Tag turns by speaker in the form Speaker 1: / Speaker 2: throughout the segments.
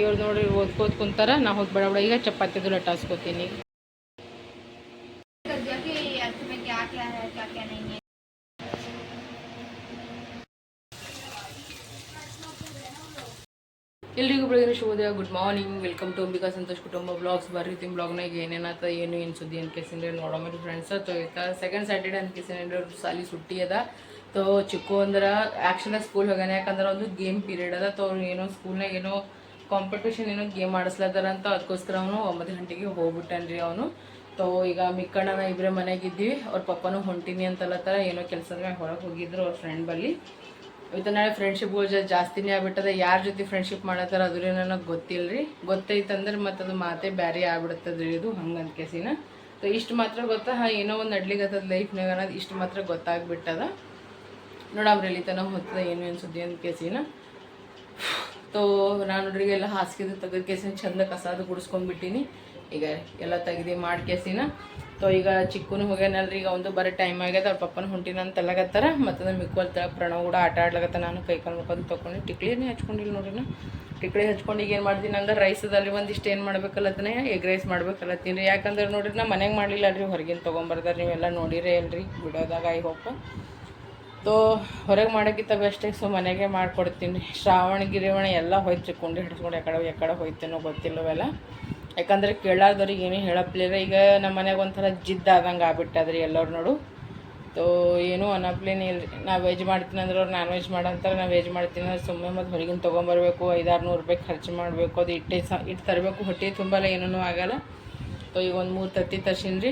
Speaker 1: ಇವ್ರು ನೋಡಿ ಓದ್ಕೋತ್ ಕುಂತಾರ, ನಾ ಹೋಗಿ ಬಡ ಈಗ ಚಪಾತಿದು ಲಟಾಸ್ಕೋತೀನಿ ಎಲ್ರಿಗೂ ಬೆಳಗಿನ ಶುಭೋದಯ good morning welcome to Ambika Santosh ಕುಟುಂಬ ಬ್ಲಾಗ್ಸ್ ಬರ್ರಿ ತಿಂ ಬ್ಲಾಗ್ನಾಗ ಏನೇನಾತ, ಏನು ಏನು ಸುದ್ದಿ ಅನ್ಕೇಸಿಂದ್ರೆ ನೋಡೋಮೇಲೆ ಫ್ರೆಂಡ್ಸ್ ತೊಯ್ತಾ ಸೆಕೆಂಡ್ ಸ್ಯಾಟರ್ಡೆ ಅನ್ಕೇಸಿಂದ್ರೆ ಸಾಲಿ ಸುಟ್ಟಿ ಅದ. ತೋ ಚಿಕ್ಕು ಅಂದ್ರೆ ಆ್ಯಕ್ಷನ್ ಸ್ಕೂಲ್ ಹೋಗ್ಯಾನೆ, ಯಾಕಂದ್ರೆ ಒಂದು ಗೇಮ್ ಪೀರಿಯಡ್ ಅದ. ತೋ ಏನೋ ಸ್ಕೂಲ್ನಾಗ ಏನೋ ಕಾಂಪಿಟೇಷನ್ ಏನೋ ಗೇಮ್ ಆಡಿಸ್ಲತ್ತಾರ ಅಂತ ಅದಕ್ಕೋಸ್ಕರ ಅವನು ಒಂಬತ್ತು ಗಂಟೆಗೆ ಹೋಗ್ಬಿಟ್ಟನ್ರಿ ಅವನು. ತೋ, ಈಗ ಮಿಕ್ಕಣ್ಣನ ಇಬ್ಬರೇ ಮನೆಗಿದ್ದೀವಿ ಅವ್ರ ಪಪ್ಪನೂ ಹೊಂಟೀನಿ ಅಂತಲ್ಲತ್ತಾರ ಏನೋ ಕೆಲಸದ ಹೊರಗೆ ಹೋಗಿದ್ರು ಅವ್ರ ಫ್ರೆಂಡ್ ಬಲ್ಲಿ. ಇವತ್ತು ನಾಳೆ ಫ್ರೆಂಡ್ಶಿಪ್ಗಳು ಜ ಜಾಸ್ತಿನೇ ಆಗ್ಬಿಟ್ಟದ. ಯಾರ ಜೊತೆ ಫ್ರೆಂಡ್ಶಿಪ್ ಮಾಡತ್ತಾರ ಅದ್ರೇ ನನಗೆ ಗೊತ್ತಿಲ್ಲ ರೀ ಗೊತ್ತೈತಂದ್ರೆ ಮತ್ತು ಅದು ಮಾತೇ ಬ್ಯಾರೆ ಆಗ್ಬಿಡುತ್ತದ್ರಿ ಇದು ಹಂಗೆ ಅನ್ಕೇಸಿನ ಸೊ ಇಷ್ಟು ಮಾತ್ರ ಗೊತ್ತಾ? ಹಾಂ, ಏನೋ ಒಂದು ನಡ್ಲಿಗತ್ತದ ಲೈಫ್ನಾಗ ಅನ್ನೋದು ಇಷ್ಟು ಮಾತ್ರ ಗೊತ್ತಾಗ್ಬಿಟ್ಟದ. ನೋಡಮ್ರಿ ಇಲ್ಲಿ ತನಕ ಹೊತ್ತದ ಏನು ಏನು ಸುದ್ದಿ ಅಂತ ಕೇಸಿನ. ತೋ, ನಾನು ನೋಡ್ರಿ ಎಲ್ಲ ಹಾಸಿಗೆದು ತೆಗೆದ ಕೇಸಿನ ಚಂದ ಕಸಾದು ಗುಡಿಸ್ಕೊಂಡ್ಬಿಟ್ಟಿನಿ. ಈಗ ಎಲ್ಲ ತೆಗೆದು ಮಾಡಿ ಕೇಸಿನ. ತೋ, ಈಗ ಚಿಕ್ಕನು ಹೋಗ್ಯಾನಲ್ರಿ, ಈಗ ಒಂದು ಬರೀ ಟೈಮ್ ಆಗ್ಯದ, ಅವ್ರ ಪಪ್ಪನ ಹೊಂಟಿನ ಅಂತ ಮತ್ತು ಮತ್ತು ಮಿಕ್ಕೋಲ್ ತರ ಪ್ರಣವ್ ಕೂಡ ಆಟ ಆಡ್ಲಕತ್ತ ನಾನು ಕೈ ಕಾಲು ಮುಖದ್ದು ತೊಗೊಂಡು ಟಿಕ್ಲಿನೇ ಹಚ್ಕೊಂಡಿಲ್ಲ ನೋಡ್ರಿ ನಾ. ಟಿಕ್ಲಿ ಹಚ್ಕೊಂಡು ಈಗ ಏನು ಮಾಡ್ತೀನಿ ಅಂದ್ರೆ ರೈಸದಲ್ಲಿ ಒಂದಿಷ್ಟು ಏನು ಮಾಡ್ಬೇಕಲ್ಲತ್ತನೇ ಎಗ್ ರೈಸ್ ಮಾಡ್ಬೇಕಲ್ಲತ್ತೀನಿ ರೀ ಯಾಕಂದ್ರೆ ನೋಡ್ರಿ ನಾ ಮನೆಗೆ ಮಾಡಲಿಲ್ಲ ಅಲ್ರಿ ಹೊರಗಿನ ತೊಗೊಂಬರ್ದಾರ ನೀವೆಲ್ಲ ನೋಡಿರೇ ಅಲ್ರಿ, ಬಿಡೋದಾಗ ಐ ಹೋಪ್ ತೋ ಹೊರಗೆ ಮಾಡೋಕ್ಕಿಂತ ಬೆಸ್ಟೇ ಸೊ ಮನೆಗೆ ಮಾಡ್ಕೊಡ್ತೀನಿ. ಶ್ರಾವಣ, ಗಿರಿವಣ ಎಲ್ಲ ಹೋಯ್ತು ಕುಂಡಿ ಹಿಡ್ಸ್ಕೊಂಡು ಯಾಕಡೆ ಯಾಕಡೆ ಹೋಯ್ತೇನೋ ಗೊತ್ತಿಲ್ಲವೆಲ್ಲ. ಯಾಕಂದರೆ ಕೇಳಾರ್ದವ್ರಿಗೆ ಏನೂ ಹೇಳಪ್ಲಿಲ್ಲ. ಈಗ ನಮ್ಮ ಮನೆಗೆ ಒಂಥರ ಜಿದ್ದಾದಂಗೆ ಆಗ್ಬಿಟ್ಟದ್ರಿ ಎಲ್ಲರೂ ನೋಡು. ತೋ, ಏನೂ ಅನ್ನಪ್ಲೇನೇ ಇಲ್ಲ ನಾವು ವೆಜ್ ಮಾಡ್ತೀನಿ ಅಂದ್ರೆ ಅವ್ರು ನಾನ್ ವೆಜ್ ಮಾಡಂತಾರೆ, ನಾವು ವೆಜ್ ಮಾಡ್ತೀನಿ ಅಂದ್ರೆ ಸುಮ್ಮನೆ ಮತ್ತು ಹೊರಗಿನ ತೊಗೊಂಬರ್ಬೇಕು ಐದಾರು ನೂರು ರೂಪಾಯಿ ಖರ್ಚು ಮಾಡಬೇಕು, ಅದು ಇಟ್ಟೆ ಸ ಇಟ್ಟು ತರಬೇಕು. ಹೊಟ್ಟೆ ತುಂಬಲ್ಲ, ಏನೂ ಆಗಲ್ಲ. ತೋ, ಈಗ ಒಂದು ಮೂರು ತತ್ತಿ ತರ್ಸೀನಿ ರೀ.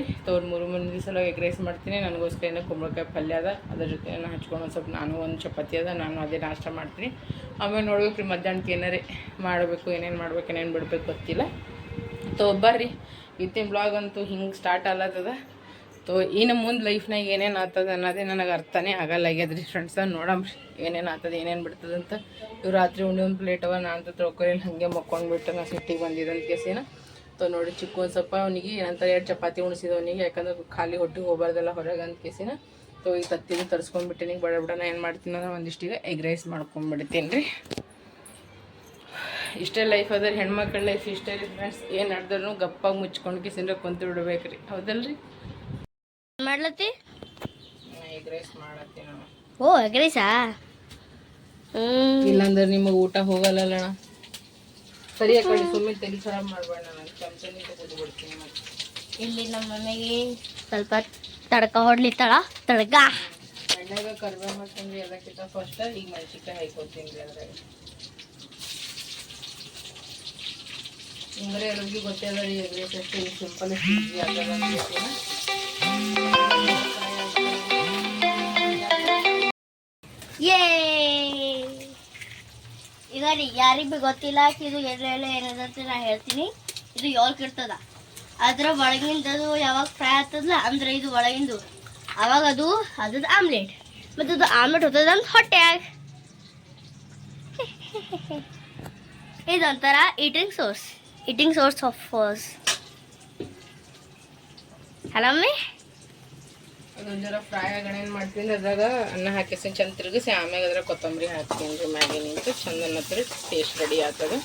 Speaker 1: ಮೂರು ಮೂರು ಸಲ ಎಗ್ ರೈಸ್ ಮಾಡ್ತೀನಿ. ನನಗೋಸ್ಕರ ಏನೋ ಕುಂಬಳಕಾಯಿ ಪಲ್ಯ ಅದ. ಅದ್ರ ಜೊತೆ ಏನೋ ಹಚ್ಕೊಂಡು ಒಂದು ಸ್ವಲ್ಪ ನಾನು ಒಂದು ಚಪಾತಿ ಅದ. ನಾನು ಅದೇ ನಾಷ್ಟ ಮಾಡ್ತೀನಿ. ಆಮೇಲೆ ನೋಡ್ಬೇಕು ರೀ ಮಧ್ಯಾಹ್ನಕ್ಕೆ ಏನಾರೇ ಮಾಡಬೇಕು, ಏನೇನು ಮಾಡ್ಬೇಕು, ಏನೇನು ಬಿಡಬೇಕು ಗೊತ್ತಿಲ್ಲ. ತೋ ಬರ್ರಿ ಇವತ್ತಿನ ಬ್ಲಾಗ್ ಅಂತೂ ಹಿಂಗೆ ಸ್ಟಾರ್ಟ್ ಆಗ್ಲತ್ತದ. ತೋ, ಇನ್ನು ಮುಂದೆ ಲೈಫ್ನಾಗ ಏನೇನು ಆಗ್ತದೆ ಅನ್ನೋದೇ ನನಗೆ ಅರ್ಥನೇ ಆಗಲ್ಲ ಆಗ್ಯದ್ರಿ ಫ್ರೆಂಡ್ಸ ನೋಡಮ್ ಏನೇನು ಆಗ್ತದೆ, ಏನೇನು ಬಿಡ್ತದಂತ ಇವ್ರು ರಾತ್ರಿ ಉಂಡಿ ಒಂದು ಪ್ಲೇಟ್ ಅವ. ನಾನು ಅಂತ ತಿಳ್ಕೊಲಿಲ್ಲ ಹಾಗೆ ಮಕ್ಕೊಂಡ್ಬಿಟ್ಟು ನಾ ಸಿಟ್ಟಿಗೆ ಬಂದಿದ್ದಂತ ಕೇಸಿನ ತೋ ನೋಡಿ ಚಿಕ್ಕ ಒಂದು ಸ್ವಲ್ಪ ಅವನಿಗೆ ಏನಂತಾರೆ ಎರಡು ಚಪಾತಿ ಉಣಿಸಿದ ಅವನಿಗೆ ಯಾಕಂದ್ರೆ ಖಾಲಿ ಹೊಟ್ಟೆಗೆ ಹೋಗ್ಬಾರ್ದಲ್ಲ ಹೊರಗೆ ಅಂತ ಕೇಸಿನ. ಸೊ ಈ ತತ್ತಿನ ತರಿಸ್ಕೊಂಡ್ಬಿಟ್ಟಿನಿ ಬಡ ಬಡ ನಾ ಏನು ಮಾಡ್ತೀನಿ ಅಂದ್ರೆ ಒಂದಿಷ್ಟೀಗ ಎಗ್ ರೈಸ್ ಮಾಡ್ಕೊಂಡ್ಬಿಡ್ತೀನಿ ರೀ ಇಷ್ಟೇ ಲೈಫ್ ಅದ ಹೆಣ್ಮಕ್ಳ ಲೈಫ್ ಇಷ್ಟೇ ರೀ ಫ್ರೆಂಡ್ಸ್ ಏನು ನಡೆದ್ರು ಗಪ್ಪಾಗಿ ಮುಚ್ಕೊಂಡು ಕಿಸಿಂದ್ರೆ ಕುಂತು ಬಿಡ್ಬೇಕು ರೀ ಹೌದಲ್ರಿ
Speaker 2: ಮಾಡ್ಲತ್ತಿ?
Speaker 1: ಎಗ್ ರೈಸ್ ಮಾಡತ್ತೀನಿ ನಾನು
Speaker 2: ಓ ಎಗ್ರೈಸಾ
Speaker 1: ಇಲ್ಲಾಂದ್ರೆ ನಿಮಗೆ ಊಟ ಹೋಗಲ್ಲಣ್ಣ ಸರಿ ಕಡೆ ಸುಮ್ಮನೆ ತಲೆ ಖರಾಬ್ ಮಾಡಬೇಡ ನಾನು ಚಮಚನಿ ತಗೊಂಡು ಬಿಡ್ತೀನಿ ಮತ್ತೆ
Speaker 2: ಇಲ್ಲಿ ನಮ್ಮ ಮಮ್ಮಿಗೆ ಸ್ವಲ್ಪ ತಡ್ಕ ಹೊಡ್ಲಿತ್ತಾಳ ತಡ್ಕ
Speaker 1: ಎಣ್ಣೆಗೆ ಕರಿಬೇವು ಹಾಕೊಂಡ್ರಿ ಎಲ್ಲಕ್ಕಿಂತ ಫಸ್ಟ್ ಈಗ ಮೆಣಸಿನ್ಕಾಯಿ ಹಾಕೋತೀನಿ ರೀ ಅದ್ರಾಗ ನಿಮ್ಮರೆ ಎಲ್ಲರಿಗೂ ಗೊತ್ತಿಲ್ಲ ರೀ ಎಗ್ ರೈಸ್ ಅಷ್ಟು ಸಿಂಪಲ್ ಈಸಿ ಆಗ್ತದ ಅಂತ ಹೇಳ್ತೀನಿ.
Speaker 2: ಯೇ ಈಗ ರೀ ಯಾರಿಗ್ ಬಿ ಗೊತ್ತಿಲ್ಲ ಕಿ ಇದು ಎಳ್ಳೆ ಎಳ್ಳೆ ಏನದಂತ ನಾ ಹೇಳ್ತೀನಿ ಇದು ಯೋಲ್ಕ್ ಇರ್ತದ. ಅದ್ರ ಒಳಗಿಂದದು ಯಾವಾಗ ಫ್ರೈ ಆಗ್ತದಲ್ಲ ಅಂದ್ರೆ ಇದು ಒಳಗಿಂದು ಅವಾಗ ಅದು, ಅದದ ಆಮ್ಲೆಟ್ ಮತ್ತು ಅದು ಆಮ್ಲೆಟ್ ಹೋಗ್ತದ ಅಂತ ಹೊಟ್ಟೆಯಾಗ ಇದೊಂಥರ eating source eating source of force ಹಲಮ್ಮಿ
Speaker 1: ಅದೊಂದು ಫ್ರೈ ಆಗಣ ಮಾಡ್ತೀನಿ? ಅದ್ರಾಗ ಅನ್ನ ಹಾಕಿಸಿ ಚಂದ ತಿರುಗಿಸಿ, ಆಮ್ಯಾಗ ಅದ್ರಾಗ ಕೊತ್ತಂಬರಿ ಹಾಕ್ತೀನಿ ರೀ, ಮ್ಯಾಗಿ ನಿಂತು. ಚಂದ ಟೇಸ್ಟ್ ರೆಡಿ ಆಗ್ತದೆ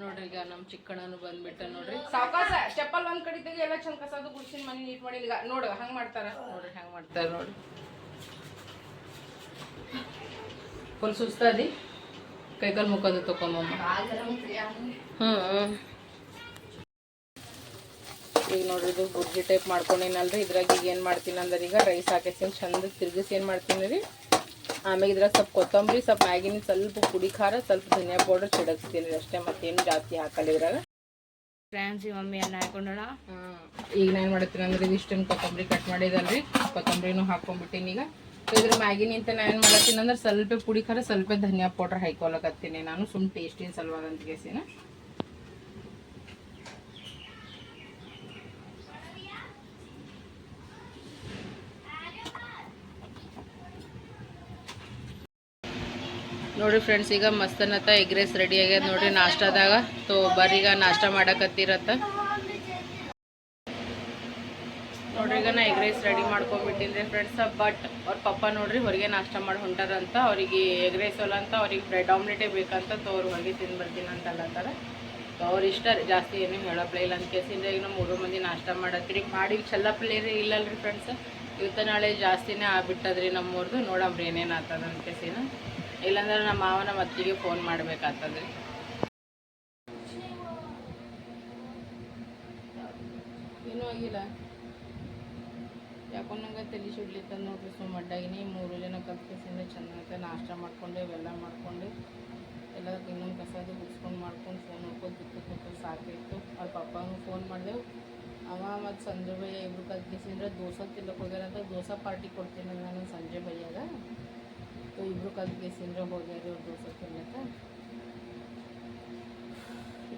Speaker 1: ನೋಡ್ರಿ ಈಗ ನಮ್ಮ ಚಿಕ್ಕಣ್ಣನು ಬಂದ್ಬಿಟ್ಟ ನೋಡ್ರಿ. ಸಾವಕಾಸ ಚಪ್ಪಲ್ ಒಂದ್ ಕಡೆ ಎಲ್ಲ ಚಂದ ಕಸದು ಗುಡ್ಸಿನ ಮನೆ ನೀಟ್ ಮಾಡಿ ಈಗ ನೋಡು, ಹಂಗ್ ಮಾಡ್ತಾರ. ನೋಡ್ರಿ, ಹಂಗ್ ಮಾಡ್ತಾರ ನೋಡ್ರಿ. ಫುಲ್ ಸುಸ್ತಾದಿ ಕೈಕಾಲು ಮುಖದ ತಕೊಂಬಮ್ಮ. ಹ್ಮ್ ಈಗ ನೋಡ್ರಿ, ಇದು ಬುರ್ಜಿ ಟೈಪ್ ಮಾಡ್ಕೊಂಡಿನಲ್ರಿ? ಇದ್ರಾಗ ಈಗ ಏನು ಮಾಡ್ತೀನಿ ಅಂದ್ರೆ ಈಗ ರೈಸ್ ಹಾಕಿಸ್ತೀನಿ ಚಂದ ತಿರ್ಗಿಸಿ ಏನು ಮಾಡ್ತೀನಿ ರೀ ಆಮೇಲೆ ಇದ್ರಾಗ ಸ್ವಲ್ಪ ಕೊತ್ತಂಬರಿ ಸ್ವಲ್ಪ ಮ್ಯಾಗಿನ ಸ್ವಲ್ಪ ಪುಡಿ ಖಾರ ಸ್ವಲ್ಪ ಧನಿಯಾ ಪೌಡರ್ ಚಿಡಕ್ಸ್ತೀನಿ ಅಷ್ಟೇ ಮತ್ತೇನು ಜಾಸ್ತಿ ಹಾಕಲ್ಲ ಇದ್ರಾಗ.
Speaker 2: ಫ್ರಾನ್ಸಿ ಮಮ್ಮಿ ಅನ್ನ ಹಾಕೊಂಡೋಣ.
Speaker 1: ಈಗ ನಾನು ಮಾಡ್ತೀನಿ ಅಂದ್ರೆ ಇದಿಷ್ಟನ್ನು ಕೊತ್ತಂಬರಿ ಕಟ್ ಮಾಡಿದಲ್ರಿ. ಕೊತ್ತಂಬರಿನೂ ಹಾಕೊಂಡ್ಬಿಟ್ಟಿನಿ ಈಗ. ಇದ್ರ ಮ್ಯಾಗಿನಿಂತ ನಾನು ಏನು ಮಾಡತ್ತೀನಿ ಅಂದ್ರೆ ಸ್ವಲ್ಪ ಪುಡಿ ಖಾರ ಸ್ವಲ್ಪ ಧನಿಯಾ ಪೌಡರ್ ಹಾಕೊಳಕತ್ತೀನಿ ನಾನು ಸುಮ್ ಟೇಸ್ಟಿನ ಸಲುವಾಗಿ ಅಂತ ನೋಡ್ರಿ ಫ್ರೆಂಡ್ಸ್ ಈಗ ಮಸ್ತನತ್ತ ಎಗ್ ರೈಸ್ ರೆಡಿ ಆಗ್ಯದ ನೋಡ್ರಿ, ನಾಷ್ಟಾದಾಗ. ತೋ ಈಗ ನಾಷ್ಟ ಮಾಡಕತ್ತಿರತ್ತ. ನೋಡ್ರಿ, ಈಗ ನಾ ಎಗ್ ರೈಸ್ ರೆಡಿ ಮಾಡ್ಕೊಂಡ್ಬಿಟ್ಟಿನ್ರಿ ಫ್ರೆಂಡ್ಸ್ ಬಟ್ ಅವ್ರ ಪಪ್ಪ ನೋಡ್ರಿ ಹೊರಗೆ ನಾಷ್ಟ ಮಾಡಿ ಹೊಂಟಾರಂತ. ಅವ್ರಿಗೆ ಎಗ್ ರೈಸ್ ಅಲ್ಲ ಅಂತ ಅವ್ರಿಗೆ ಬ್ರೆಡ್ ಆಮ್ಲೆಟೇ ಬೇಕಂತ ತೋ ಅವ್ರು ಹೊರಗೆ ತಿಂದು ಬರ್ತೀನಿ ಅಂತ ಅಲ್ಲತ್ತಾರ ಅವ್ರ ಇಷ್ಟ ರೀ, ಜಾಸ್ತಿ ಏನು ಹೇಳಪ್ಲೇ ಇಲ್ಲ. ಅಂತ ಕೇಸಿಂದ ಈಗ ನಾವು ಮೂರು ಮಂದಿ ನಾಷ್ಟ ಮಾಡತ್ತೀರಿ. ಮಾಡಿ ಚಲ್ಲಪ್ಲೇ ರೀ, ಇಲ್ಲಲ್ರಿ ಫ್ರೆಂಡ್ಸ್ ಇವತ್ತ ನಾಳೆ ಜಾಸ್ತಿನೇ ಆಗ್ಬಿಟ್ಟದ್ರಿ ನಮ್ಮೂರ್ದು. ನೋಡಮ್ರಿ ಏನೇನು ಆತದ ಅಂತ ಕೇಸಿನ ಇಲ್ಲಾಂದ್ರೆ ನಮ್ಮ ಮಾವನ ಮತ್ತಿಗೆ ಫೋನ್ ಮಾಡ್ಬೇಕಾಗ್ತದ್ರಿ ಏನೂ ಆಗಿಲ್ಲ. ಯಾಕೋ ನಂಗೆ ತಲೆ ಸುಡ್ಲಿತ್ತ ನೋಡ್ರಿ ಸುಮ್ಮ ಮೂರು ಜನ ಕಲ್ತ್ಕೆಸಿಂದ ಚೆನ್ನಾಗಿ ನಾಷ್ಟ ಮಾಡ್ಕೊಂಡು, ಇವೆಲ್ಲ ಮಾಡ್ಕೊಂಡು ಎಲ್ಲ ಇನ್ನೊಂದು ಕಸದು ಗುಡ್ಸ್ಕೊಂಡು ಮಾಡ್ಕೊಂಡು ಫೋನ್ ನೋಡ್ಕೊಂಡು ಕೂತು ಕೂತು ಸಾಕಿತ್ತು. ಅವ್ರ ಪಪ್ಪಂಗೆ ಫೋನ್ ಮಾಡಿದೆವು ಅವ ಮತ್ತು ಸಂಜೆ ಭಯ್ಯ ಇಬ್ರು ಕಲ್ತ್ಕೆಸಿಂದ್ರೆ ದೋಸೆ ತಿನ್ನಕ್ಕೆ ಹೋಗ್ಯಾರಂತ, ದೋಸೆ ಪಾರ್ಟಿ ಕೊಡ್ತೀನಿ ನಾನು ಸಂಜೆ ಭಯ್ಯಾಗ ಇಬ್ಬರು ಇಬ್ರು ಕಲ್ತ್ಕೆಸಿಂದ್ರೆ ಹೋಗ್ಯಾರ ದೋಸೆ ತಿನ್ನಕ್ಕ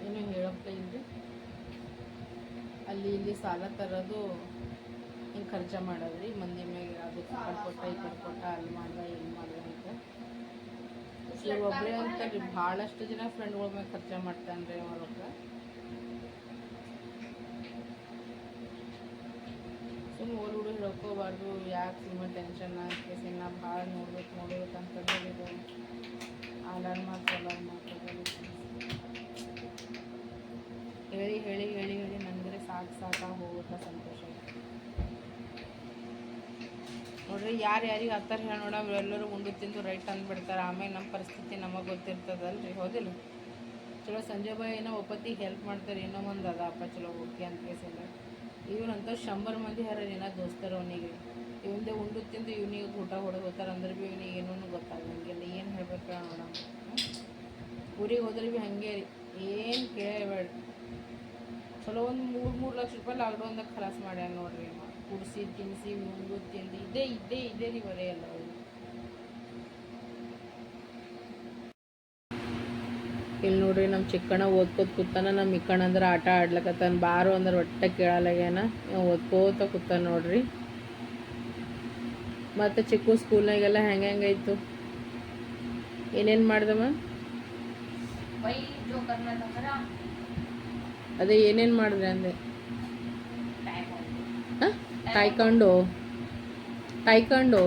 Speaker 1: ಏನು ಹೇಳಪ್ಪ ಇಲ್ರಿ. ಅಲ್ಲಿ ಇಲ್ಲಿ ಸಾಲ ತರೋದು ಹಿಂಗೆ ಖರ್ಚು ಮಾಡೋದ್ರಿ? ಮಂದಿ ಮ್ಯಾಗ ಅದು ಈ ಕಡೆ ಕೊಟ್ಟ ಈ ಕಡೆ ಕೊಟ್ಟ ಅಲ್ಲಿ ಮಾಡ್ದ ಇಲ್ಲಿ ಮಾಡ್ದ ಅಂತ. ಒಬ್ಬರೇ ಅಂತ ಭಾಳಷ್ಟು ಜನ ಫ್ರೆಂಡ್ಗಳ ಮ್ಯಾಗ ಖರ್ಚು ಮಾಡ್ತಾನೆ ರೀ ಅವ ಸುಮ್ಮನೆ ಓಲ್ ಹುಡುಗ ಹೇಳ್ಕೋಬಾರ್ದು, ಯಾಕೆ ಸುಮ್ಮನೆ ಟೆನ್ಷನ್ ಆಗ್ತೈತೆ ನಾ ಭಾಳ ನೋಡ್ಬೇಕು ನೋಡ್ಬೇಕು ಅಂತಂದ್ರೆ ಇದು ಮಾಡ್ತಾ ಅಲಾನ್ ಮಾತು ಹೇಳಿ ಹೇಳಿ ಹೇಳಿ ಹೇಳಿ ನನಗೆ ಸಾಕು ಸಾಕು ಹೋಗುತ್ತಾ ಸಂತೋಷ. ನೋಡ್ರಿ, ಯಾರು ಯಾರಿಗೆ ಹತ್ತಾರ ಹೇಳಿ ನೋಡ ಎಲ್ಲರೂ ಉಂಡು ತಿಂದು ರೈಟ್ ಅಂದ್ಬಿಡ್ತಾರೆ. ಆಮೇಲೆ ನಮ್ಮ ಪರಿಸ್ಥಿತಿ ನಮಗೆ ಗೊತ್ತಿರ್ತದಲ್ರಿ, ಹೌದಿಲ್ಲ? ಚಲೋ ಸಂಜೆ ಬಾಯಿ ಏನೋ ಒಪ್ಪತ್ತಿಗೆ ಹೆಲ್ಪ್ ಮಾಡ್ತಾರೆ ಏನೋ ಒಂದು ಅದ ಅಪ್ಪ ಚಲೋ ಓಕೆ ಅಂತ ಕೇಸಿಲ್ಲ ಇವ್ರಂತ ಶಂಬರ್ ಮಂದಿ ಹರ ಏನೋ ದೋಸ್ತರು ಅವನಿಗೆ. ಇವಂದೇ ಉಂಡು ತಿಂದು ಇವನಿಗೆ ಊಟ ಹೊಡೆದು ಹೋಗ್ತಾರೆ ಅಂದ್ರೆ ಭೀ ಇವನಿಗೆ ಏನೂ ಗೊತ್ತಾಗಂಗಿಲ್ಲ ಏನು ಹೇಳ್ಬೇಕು ನೋಡ ಊರಿಗೆ ಹೋದ್ರೆ ಭೀ ಹಾಗೆ ರೀ. ಏನು ಕೇಳಬೇಡ. ಚಲೋ ಒಂದು ಮೂರು ಮೂರು ಲಕ್ಷ ರೂಪಾಯಿ ಲಾಕ್ಡೌನ್ದಾಗ ಖಲಾಸ್ ಮಾಡ್ಯಾನ ನೋಡ್ರಿ ಕುಡಿಸಿ ತಿನ್ನಿಸಿ ಉಂಡು ತಿಂದು, ಇದೇ ಇದ್ದೇ ಇದೇ ರೀ ಬರೀ ಎಲ್ಲ ಅವ್ರು ಇಲ್ಲಿ ನೋಡ್ರಿ ನಮ್ಮ ಚಿಕ್ಕಣ್ಣ ಓದ್ಕೋತ ಕೂತಾನ ನಮ್ಮ ಇಕ್ಕಣ್ಣ ಅಂದ್ರೆ ಆಟ ಆಡ್ಲಕತ್ತಾನ ಬಾರು ಅಂದ್ರೆ ಒಟ್ಟ ಕೇಳಲಾಗ್ಯಾನ ಓದ್ಕೋತ ಕೂತಾನ ನೋಡ್ರಿ. ಮತ್ತೆ ಚಿಕ್ಕ ಸ್ಕೂಲ್ನಾಗೆಲ್ಲ ಹೆಂಗೆ ಹೆಂಗಾಯ್ತು ಏನೇನು ಮಾಡ್ದಮ್ಮ ಅದೇ ಏನೇನು ಮಾಡಿದ್ರೆ ಅಂದೆ? ಟೈಕಂಡು ಟೈಕಂಡು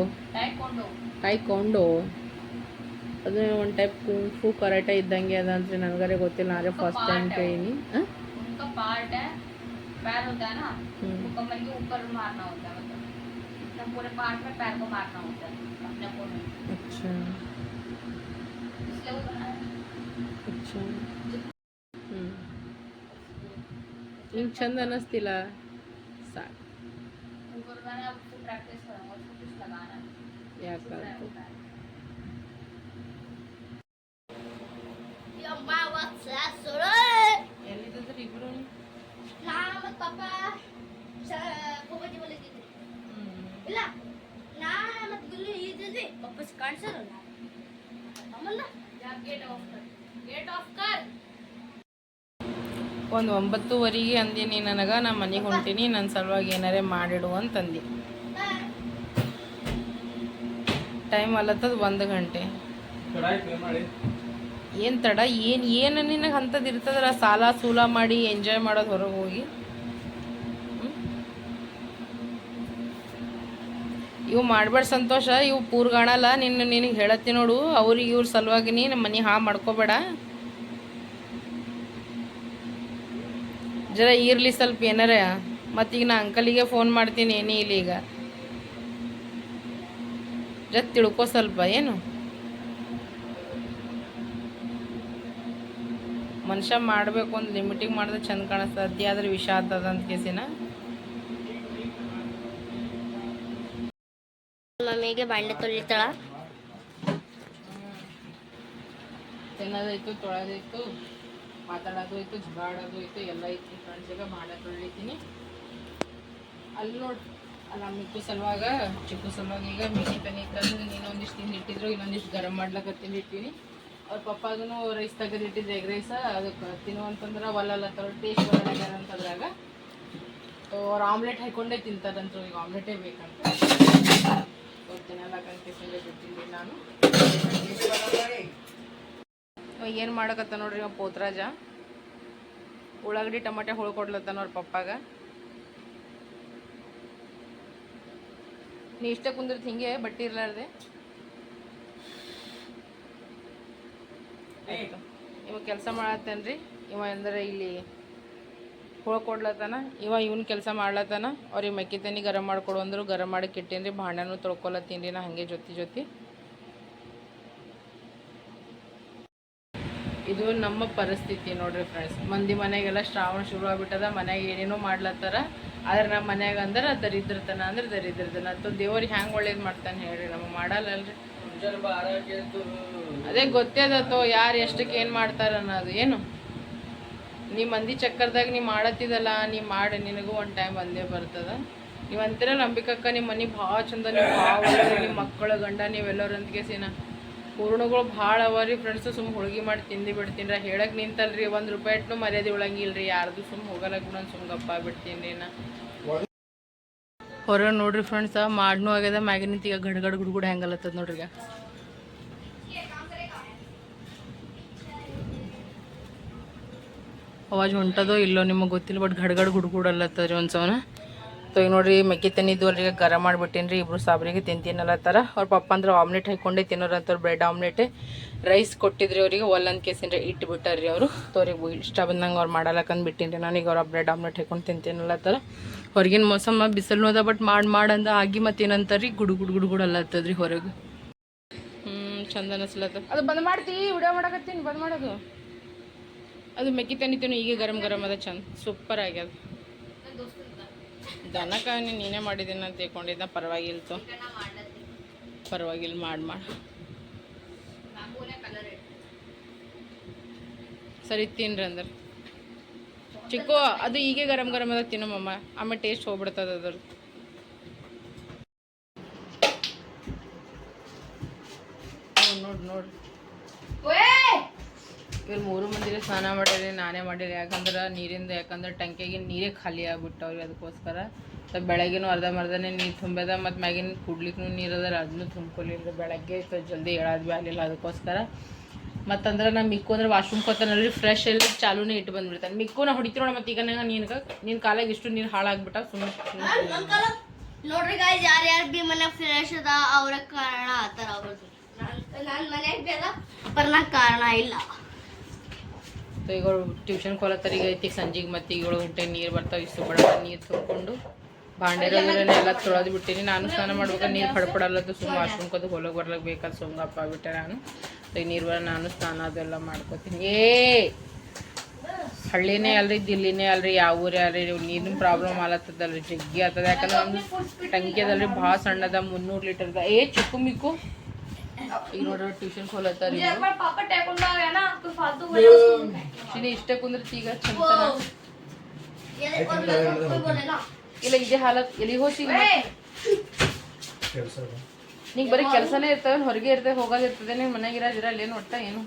Speaker 1: ಟೈಕೊಂಡೋ ಅದು ಒಂದು ಟೈಪ್ ಕುಂಫು ಕರಾಟೆ ಇದ್ದಂಗೆ ಅದ ಅಂತ ನನಗರೆ ಗೊತ್ತಿಲ್ಲ ನಾನೇ ಫಸ್ಟ್ ಟೈಮ್ ಕೇಳೀನಿ ಹಾಂ
Speaker 2: उनका पार्ट है पैर होता है ना
Speaker 1: हम्म।
Speaker 2: वो कमर के ऊपर मारना होता है मतलब इतना पूरे पार्ट में पैर को मारना होता है अपने को नहीं।
Speaker 1: ಅಚ್ಚಾ
Speaker 2: इसलिए वो बनाया
Speaker 1: ಅಚ್ಚಾ ಹ್ಞೂ ನಿಂಗೆ ಚಂದ ಅನ್ನಿಸ್ತಿಲ್ಲ ಸಾಕು
Speaker 2: उनको ಮತ್ತು ಇಲ್ಲ ನಾ ಮತ್ತು ಗುಲ್ಲು ಇದ್ದಿದ್ವಿ ವಾಪಸ್ ಕಾಣಿಸೋಲ್ಲ ಅಮ್ಮಲ್ಲ ಗೇಟ್ ಆಫ್ ಕರ್ ಗೇಟ್ ಆಫ್ ಕರ್
Speaker 1: ಒಂದು ಒಂಬತ್ತುವರೆಗೆ ಅಂದಿನಿ ನನಗೆ ನಾ ಮನೆಗೆ ಹೊಂಟೀನಿ ನನ್ನ ಸಲುವಾಗಿ ಏನಾರೆ ಮಾಡಿಡು ಅಂತಂದು. ಟೈಮ್ ಅಲ್ಲತ್ತದ ಒಂದು ಗಂಟೆ. ಏನು ತಡ? ಏನು ಏನು ನಿನಗೆ ಅಂಥದ್ದು ಇರ್ತದಲ್ಲ ಸಾಲ ಸೂಲ ಮಾಡಿ ಎಂಜಾಯ್ ಮಾಡೋದು ಹೊರಗೆ ಹೋಗಿ. ಇವು ಮಾಡಬೇಡ ಸಂತೋಷ, ಇವು ಪೂರ್ಗಾಣಲ್ಲ. ನಿನ್ನ ನಿನಗೆ ಹೇಳತ್ತಿ ನೋಡು. ಅವ್ರಿಗೆ ಇವ್ರ ಸಲುವಾಗಿ ನೀನು ಮನೆ ಹಾ ಮಾಡ್ಕೋಬೇಡ. ಜರ ಇರಲಿ ಸ್ವಲ್ಪ ಏನಾರ. ಮತ್ತೀಗ ನಾ ಅಂಕಲಿಗೆ ಫೋನ್ ಮಾಡ್ತೀನಿ ಏನೇ ಇಲ್ಲ ಈಗ. ಜರ ತಿಳ್ಕೊ ಸ್ವಲ್ಪ, ಏನು? ಮನುಷ್ಯ ಮಾಡಬೇಕು ಒಂದು ಲಿಮಿಟಿಗೆ ಮಾಡಿದ್ರೆ ಚಂದ ಕಾಣಿಸ್ತದೆ ಅದೇ ಆದ್ರೆ ವಿಷ ಆಗ್ತದ ಅಂತ ಕೇಸಿನ?
Speaker 2: ಮಮ್ಮಿಗೆ ಬಾಂಡೆ ತೊಳಿತಾಳ.
Speaker 1: ತಿನ್ನೋದಾಯ್ತು ತೊಳೆದಾಯ್ತು ಮಾತಾಡೋದು ಆಯ್ತು ಜಗಾಡೋದು ಆಯ್ತು ಎಲ್ಲ ಐತಿ ಫ್ರೆಂಡ್ಸಿಗೆ ಮಾಡೋ ತೊಳಿತೀನಿ. ಅಲ್ಲಿ ನೋಡಿ ಅಲ್ಲ ಮಿಕ್ಕು ಸಲುವಾಗ ಚಿಕ್ಕು ಸಲುವಾಗ ಈಗ ಮೀನಿ ತನಿ ತಂದು ನೀನು ಒಂದಿಷ್ಟು ತಿಂದು ಇಟ್ಟಿದ್ರು ಇನ್ನೊಂದಿಷ್ಟು ಗರಂ ಮಾಡ್ಲಕ್ಕ ತಿಂದು ಇಟ್ಟಿನಿ ಅವ್ರ ಪಪ್ಪಾಗೂ ರೈಸ್ ತೆಗೆದಿಟ್ಟಿದ್ದು ಎಗ್ ರೈಸ ಅದಕ್ಕೆ ತಿನ್ನುವಂತಂದ್ರೆ ಒಲ್ಲಲ್ಲ ತರ ಟೇಸ್ಟ್ ಅಂತಂದ್ರಾಗ. ಅವ್ರು ಆಮ್ಲೆಟ್ ಹಾಕೊಂಡೇ ತಿಂತಾರಂತೂ ಈಗ ಆಮ್ಲೆಟೇ ಬೇಕಂತ. ನಾನು. ಏನು ಮಾಡಕತ್ತ ನೋಡ್ರಿ ಅವ ಪೋತ್ರಾಜ. ಉಳ್ಳಾಗಡ್ಡಿ, ಟಮಾಟೆ ಹೋಳ್ಕೊಡ್ಲತ್ತಾನ ಅವ್ರ ಪಪ್ಪಾಗ. ನೀ ಇಷ್ಟ ಕುಂದಿರ್ತ, ಹಿಂಗೆ ಬಟ್ಟೆ ಇರ್ಲಾರ್ದೆ. ಇವ ಕೆಲಸ ಮಾಡತ್ತೇನ್ರಿ? ಇವ ಅಂದ್ರೆ ಇಲ್ಲಿ ಹುಳ ಕೊಡ್ಲತ್ತಾನ ಇವ ಇವನ್ ಕೆಲಸ ಮಾಡ್ಲತ್ತಾನ. ಅವ್ರಿಗೆ ಮೆಕ್ಕಿ ತನಿ ಗರಂ ಮಾಡ್ಕೊಡು ಅಂದ್ರು ಗರಂ ಮಾಡಿ ಇಟ್ಟೇನ್ರಿ ಭಾಂಡನೂ ತೊಳ್ಕೊಲತ್ತೀನಿ ನಾ ಹಂಗೆ ಜೊತೆ ಜೊತೆ. ಇದು ನಮ್ಮ ಪರಿಸ್ಥಿತಿ ನೋಡ್ರಿ ಫ್ರೆಂಡ್ಸ್ ಮಂದಿ ಮನೆಗೆಲ್ಲ ಶ್ರಾವಣ ಶುರು ಆಗ್ಬಿಟ್ಟದ ಮನೆಗೆ ಏನೇನೋ ಮಾಡ್ಲತ್ತಾರ. ಆದ್ರೆ ನಮ್ಮ ಮನ್ಯಾಗ ಅಂದ್ರೆ ದರಿದ್ರತನ ಅಂದ್ರೆ ದರಿದ್ರತನ. ಅಥವಾ ದೇವ್ರಿಗೆ ಹ್ಯಾಂಗ ಒಳ್ಳೇದು ಮಾಡ್ತಾನೆ ಹೇಳ್ರಿ, ನಮಗೆ ಮಾಡಲ್ಲಲ್ರಿ. ಅದೇ ಗೊತ್ತೇ ಅದತ್ತೋ ಯಾರು ಎಷ್ಟಕ್ಕೆ ಏನು ಮಾಡ್ತಾರ ಅನ್ನೋದು, ಏನು? ನೀ ಮಂದಿ ಚಕ್ಕರ್ದಾಗ ನೀ ಮಾಡತ್ತಿದಲ್ಲ ನೀ ಮಾಡಿ, ನಿನಗೂ ಒಂದು ಟೈಮ್ ಬಂದೇ ಬರ್ತದ. ನೀವು ಅಂತೀರ ನಂಬಿಕಕ್ಕ ನಿಮ್ಮ ಮನೆ ಭಾಳ ಚಂದ ನೀವು ಭಾಳ ನಿಮ್ಮ ಮಕ್ಕಳು ಗಂಡ ನೀವೆಲ್ಲರೊಂದಿಗೆ ಸೀನ. ಪೂರ್ಣಗಳು ಭಾಳ ಅವ ರೀ ಫ್ರೆಂಡ್ಸು ಸುಮ್ಮ ಹೋಳ್ಗೆ ಮಾಡಿ ತಿಂದು ಬಿಡ್ತೀನಿ ಹೇಳಕ್ಕೆ ನಿಂತಲ್ರಿ, ಒಂದು ರೂಪಾಯಿ ಇಟ್ಟು ಮರ್ಯಾದೆ ಉಳಂಗಿಲ್ಲ ರೀ ಯಾರ್ದು ಸುಮ್ಮ ಹೋಗಲ್ಲ ಕೂಡ ಸುಮ್ಮ ಗಪ್ಪ ಬಿಡ್ತೀನಿ ರೀ ನಾ. ಹೊರಗೆ ನೋಡ್ರಿ ಫ್ರೆಂಡ್ಸ್ ಮಾಡ್ನೂ ಆಗ್ಯದ, ಮ್ಯಾಗಿನ ಈಗ ಗಡ್ ಗಡ್ ಗುಡ್ಗುಡ್ ಹೆಂಗಲತ್ತದ ನೋಡ್ರಿ ಈಗ. ಅವಾಜ್ ಹೊಂಟದೋ ಇಲ್ಲೋ ನಿಮಗೆ ಗೊತ್ತಿಲ್ಲ ಬಟ್ ಗಡ್ಗಡ್ ಗುಡ್ಗುಡಲ್ಲತ್ತದ ರೀ ಒಂದು ಸವನ ಈಗ ನೋಡ್ರಿ ಮೆಕ್ಕಿ ತನಿದ್ದು ಅಲ್ಲಿಗೆ ಗರ ಮಾಡಿಬಿಟ್ಟೇನಿ ರೀ, ಇಬ್ರು ಸಾಬ್ರಿಗೆ ತಿಂತೀನಲ್ಲತ್ತಾರ ಅವ್ರ ಪಪ್ಪ ಅಂದ್ರೆ ಆಮ್ಲೆಟ್ ಹಾಕ್ಕೊಂಡೆ ತಿನ್ನೋರಂತವ್ರು ಬ್ರೆಡ್ ಆಮ್ಲೆಟ್ ರೈಸ್ ಕೊಟ್ಟಿದ್ರಿ ಅವರಿಗೆ ಒಲ್ಲೊಂದು ಕೇಸಿನ ಕೇಸಿನ್ರಿ ಇಟ್ಟು ಬಿಟ್ಟಾರ್ರಿ ಅವರು. ತೋರಿಗೆ ಇಷ್ಟ ಬಂದಂಗೆ ಅವ್ರು ಮಾಡಲಕ್ಕಂದು ಬಿಟ್ಟಿನ್ರಿ ನಾನೀಗ ಅವ್ರ ಬ್ರೆಡ್ ಆಮ್ಲೆಟ್ ಹಾಕೊಂಡು ತಿಂತೀನಲ್ಲತ್ತಾರ ಹೊರಗಿನ ಮೋಸಮ್ಮ ಬಿಸಿಲು ಅದ ಬಟ್ ಮಾಡಿ ಮಾಡಂದ ಆಗಿ ಮತ್ತೇನಂತಾರ್ರಿ ಗುಡು ಗುಡು ಗುಡು ಗುಡು ಅಲ್ಲತ್ತದ್ರಿ ಹೊರಗೆ. ಹ್ಞೂ ಚಂದ ಅನಿಸ್ಲತ್ತ ಅದು ಬಂದ್ ಮಾಡ್ತಿ ವಿಡಿಯೋ ಮಾಡಕತ್ತೀನಿ ಬಂದ್ ಮಾಡೋದು. ಅದು ಮೆಕ್ಕಿ ತನಿತೇನು ಈಗ ಗರಂ ಗರಂ ಅದ ಚಂದ ಸೂಪರ್ ಆಗ್ಯದ. ದನಕ ನೀನೇ ಮಾಡಿದ್ದೀನಿ ಅಂತ ತಿಳ್ಕೊಂಡಿದ್ದ ಪರವಾಗಿಲ್ತು ಪರವಾಗಿಲ್ಲ ಮಾಡಿ ಮಾಡಿ. ಸರಿ ತಿನ್ರಿ ಅಂದ್ರೆ. ಚಿಕ್ಕು ಅದು ಈಗ ಗರಂ ಗರಂ ಅದ ತಿನ್ನಮ್ಮ ಆಮೇಲೆ ಟೇಸ್ಟ್ ಹೋಗ್ಬಿಡ್ತದ ಅದ್ರದ್ದು. ನೋಡಿ ನೋಡಿ ಇವ್ರು ಮೂರು ಮಂದಿಗೆ ಸ್ನಾನ ಮಾಡಿರಿ ನಾನೇ ಮಾಡಿರಿ. ಯಾಕಂದ್ರೆ ನೀರಿಂದ ಯಾಕಂದ್ರೆ ಟಂಕಿಗೆ ನೀರೇ ಖಾಲಿ ಆಗ್ಬಿಟ್ಟವ್ರಿ ಅದಕ್ಕೋಸ್ಕರ ಸೊ ಅರ್ಧ ಮರ್ಧನೇ ನೀರು ತುಂಬದ ಮತ್ತು ಮ್ಯಾಗಿನ ಕುಡ್ಲಿಕ್ಕೂ ನೀರು ಅದ ಅದನ್ನು ತುಂಬ್ಕೊಲಿಲ್ಲ ಬೆಳಗ್ಗೆ ಸೊ ಜಲ್ದಿ ಹೇಳೋದು ಆಗಲಿಲ್ಲ ಅದಕ್ಕೋಸ್ಕರ ಮತ್ತಂದ್ರೆ ನಾ ಮಿಕ್ಕು ಅಂದ್ರೆ ವಾಶ್ರೂಮ್ ಕೊತ್ತನಲ್ಲಿ ಫ್ರೆಶ್ ಎಲ್ಲ ಚಾಲೂನೇ ಇಟ್ಟು ಬಂದ್ಬಿಡ್ತಾನೆ. ಮಿಕ್ಕು ನಾ ಹೊಡಿತೀರೋಣ ಮತ್ತೆ ಈಗ ನಂಗೆ ನಿನ್ಗೆ ನಿನ್ನ ಕಾಲಾಗ ಇಷ್ಟು ನೀರು ಹಾಳಾಗ್ಬಿಟ್ಟ ಸುಮ್ಮನೆ
Speaker 2: ನೋಡ್ರಿ ಗಾಯ್ಸ್ ಯಾರ್ಯಾರು ಬಿ ಮನೆ ಫ್ರೆಶ್ ಅದ ಅವ್ರ ಕಾರಣ ಆತರ ಅವರು ನಾನು ಪರ್ ನಾ ಕಾರಣ ಇಲ್ಲ.
Speaker 1: ಈಗ ಟ್ಯೂಷನ್ ಈಗ ಐತಿ ಸಂಜೆಗೆ ಮತ್ತೆ ಈಗ ಗಂಟೆ ನೀರು ಬರ್ತಾವೆ ಇಷ್ಟು ಬಡ ನೀರು ತುಂಬಿಕೊಂಡು. ಎಲ್ಲ ತೊಳೆದು ಬಿಟ್ಟಿನಿ. ನಾನು ಸ್ನಾನ ಮಾಡ್ಬೇಕು ನೀರು ಪಡ್ಪಡಲ್ಲದು ಸುಮ್ಮ ವಾಶ್ರೂಮ್ ಕದ್ದು ಹೊಲಗೆ ಬರ್ಲಿಕ್ಕೆ ಬೇಕಾದ ಸೊಂಗಪ್ಪ ಬಿಟ್ಟೆ ನಾನು. ನೀರು ಬರ ನಾನು ಸ್ನಾನ ಅದೆಲ್ಲ ಮಾಡ್ಕೋತೀನಿ. ಏ! ಹಳ್ಳಿನೇ ಅಲ್ರಿ ದಿಲ್ಲಿನೇ ಅಲ್ರಿ ಯಾವ ಊರೇ ಅಲ್ರಿ ನೀರಿನ ಪ್ರಾಬ್ಲಮ್ ಆಲತ್ತದಲ್ರಿ ಜಗ್ಗಿ ಆತದ. ಯಾಕಂದ್ರೆ ಒಂದು ಟಂಕಿ ಅದಲ್ರಿ ಭಾಳ ಸಣ್ಣದ ಮುನ್ನೂರು ಲೀಟರ್ದ ಏ ಚಿಕ್ಕು ಮಿಕ್ಕು. ಈಗ ನೋಡ್ರಿ ಟ್ಯೂಷನ್ ಹೋಲತ್ತಾರ ಇಷ್ಟೇ ಕುಂದ್ರತಿ ಈಗ ಚಂತನ. ಇಲ್ಲ ಇದೇ ಹಾಲತ್ ಎಲ್ಲಿಗೆ ಹೋಗ್ತೀವಿ ನಿಂಗೆ ಬರೀ ಕೆಲಸನೇ ಇರ್ತವೆ ಹೊರಗೆ ಹೋಗೋದು ಇರ್ತದೆ ನೀನ್ ಮನೆಗೆ ಇರೋದು ಇರಲ್ಲ ಏನು ಒಟ್ಟ ಏನು?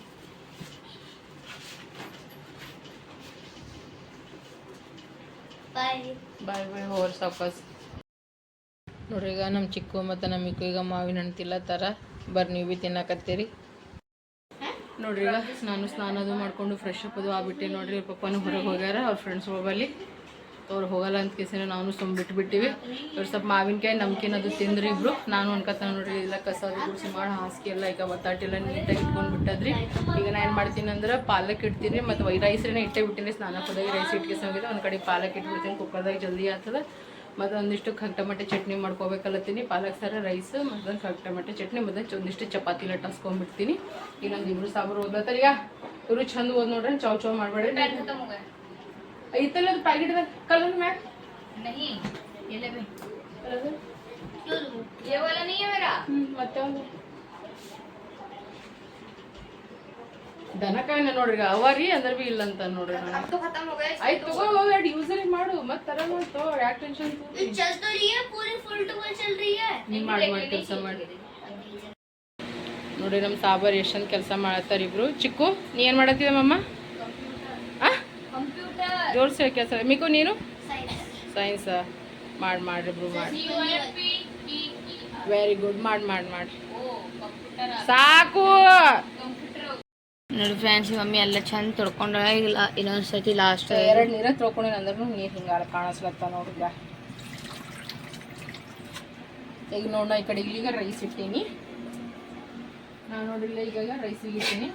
Speaker 2: ಬಾಯ್.
Speaker 1: ಬಾಯ್ ಹೋರ್ ಸಾಪಸ್ ನೋಡ್ರಿ ಈಗ ನಮ್ಮ ಚಿಕ್ಕು ಮತ್ತು ನಮ್ಮ ಮಿಕ್ಕು ಈಗ ಮಾವಿನ ಹಣ್ಣು ತಿಲ್ಲತ್ತಾರ ಬರ್ರಿ ನೀವು ಭೀ ತಿನ್ನಕತ್ತೀರಿ. ನೋಡ್ರಿ ಈಗ ನಾನು ಸ್ನಾನ ಅದು ಮಾಡ್ಕೊಂಡು ಫ್ರೆಶ್ ಅಪ್ ಅದು ಆಗ್ಬಿಟ್ಟೆ. ನೋಡ್ರಿ ಅವ್ರ ಪಪ್ಪನೂ ಹೊರಗೆ ಹೋಗ್ಯಾರ ಅವ್ರ ಫ್ರೆಂಡ್ಸ್ ಹೋಗಲ್ಲಿ ಅವ್ರು ಹೋಗಲ್ಲ ಅಂತ ಕೇಸಿನ ನಾವು ಸುಮ್ಮ ಬಿಟ್ಬಿಟ್ಟಿವಿ. ಅವ್ರು ಸ್ವಲ್ಪ ಮಾವಿನಕಾಯಿ, ನಮ್ಕಿನ ಅದು ತಿಂದ್ರಿ ಇಬ್ರು. ನಾನು ಅನ್ಕತ್ತಾನ ನೋಡ್ರಿ, ಇಲ್ಲ ಕಸ ಗುಡಿಸಿ ಮಾಡಿ ಹಾಸಿಗೆ ಎಲ್ಲ ಈಗ ಒತ್ತಾಟಿಲ್ಲ ನೀಟಾಗಿ ಇಟ್ಕೊಂಡು ಬಿಟ್ಟದ್ರಿ. ಈಗ ನಾ ಏನು ಮಾಡ್ತೀನಿ ಅಂದ್ರೆ ಪಾಲಕ್ ಇಡ್ತೀನಿ ಮತ್ತು ವೈ ರೈಸ್ರೇನೆ ಇಟ್ಟೇ ಬಿಟ್ಟಿನಿ, ಸ್ನಾನ ಹೋದಾಗ ರೈಸ್ ಇಟ್ಕೇಸಿ ಹೋಗಿದೆ ಒಂದು ಕಡೆ ಪಾಲಕ್ ಇಟ್ಬಿಡ್ತೀನಿ ಕುಕ್ಕರ್ದಾಗ ಜಲ್ದಿ ಆಗ್ತದೆ ಮತ್ತು ಒಂದಿಷ್ಟು ಖಗ್ ಟಮಟೆ ಚಟ್ನಿ ಮಾಡ್ಕೋಬೇಕಲ್ಲತ್ತೀನಿ, ಪಾಲಕ್ ಸಾರ ರೈಸ್ ಮತ್ತು ಖಗ್ ಟಮಟೆ ಚಟ್ನಿ, ಮತ್ತು ಒಂದಿಷ್ಟು ಚಪಾತಿ ಲಟ್ಟಿಸ್ಕೊಂಡ್ಬಿಡ್ತೀನಿ. ಇನ್ನೊಂದು ಇಬ್ರು ಸಾಂಬಾರು ಓದ್ಲತ್ತಾರ. ಇವರು ಚಂದ ಓದ್ ನೋಡ್ರಿ, ಚೌ ಚೌ ಮಾಡಬೇಡ್ರಿ. ಐತಲ್ಲ ಅದು ಪ್ಯಾಕೆಟ್ ಕಲರ್ ಮ್ಯಾಕ್ ಕಲರ್ ಹ್ಮ್, ಮತ್ತೆ ಒಂದು ದನಕಾಯಿನ ನೋಡ್ರಿ ಈಗ ಅವ ರೀ ಅಂದ್ರೆ ಬಿ ಇಲ್ಲ ಅಂತ ನೋಡ್ರಿ ನಾನು ಆಯ್ತು ತಗೋ ಎರಡು ಯೂಸರಿ ಮಾಡು ಮತ್ತೆ ತರ ಮಾಡ್ತೋ ಯಾಕೆ ಟೆನ್ಷನ್
Speaker 2: चल तो रही है पूरी फुल टू फुल चल रही है
Speaker 1: ನೀ ಮಾಡಿ ಮಾಡಿ ಕೆಲಸ ಮಾಡಿ ನೋಡಿ ನಮ್ಮ ಸಾಬರ್ ಎಷ್ಟೊಂದು ಕೆಲಸ ಮಾಡತ್ತಾರ ಇಬ್ರು ಚಿಕ್ಕು ನೀ ಏನು ಮಾಡತ್ತಿದ ಮಮ್ಮ ಆ ಜೋಡಿಸಿ ಕೆಲಸ ಮಿಕು ನೀನು? ಸೈನ್ಸಾ ಮಾಡಿ ಮಾಡ್ರಿಬ್ರು ಮಾಡಿ. ವೆರಿ ಗುಡ್ ಮಾಡಿ ಮಾಡಿ ಮಾಡಿರಿ ಸಾಕು!
Speaker 2: ನೋಡಿ ಫ್ಯಾನ್ಸಿ ಮಮ್ಮಿ ಎಲ್ಲ ಚಂದ ತೊಳ್ಕೊಂಡ ಇಲ್ಲ ಇನ್ನೊಂದ್ಸತಿ ಲಾಸ್ಟ್
Speaker 1: ಎರಡು ನೀರ ತೊಳ್ಕೊಂಡಿನ ಅಂದ್ರೂ ನೀರು ಹಿಂಗಾರ ಕಾಣಿಸ್ಲತ್ತ ನೋಡಿದ್ರ? ಈಗ ನೋಡೋಣ ಈ ಕಡೆ ಇಲ್ಲಿಗ ರೈಸ್ ಇಟ್ಟೀನಿ. ನಾನು ನೋಡಿಲ್ಲ ಈಗ ರೈಸಿಗೆ ಇಟ್ಟೀನಿ.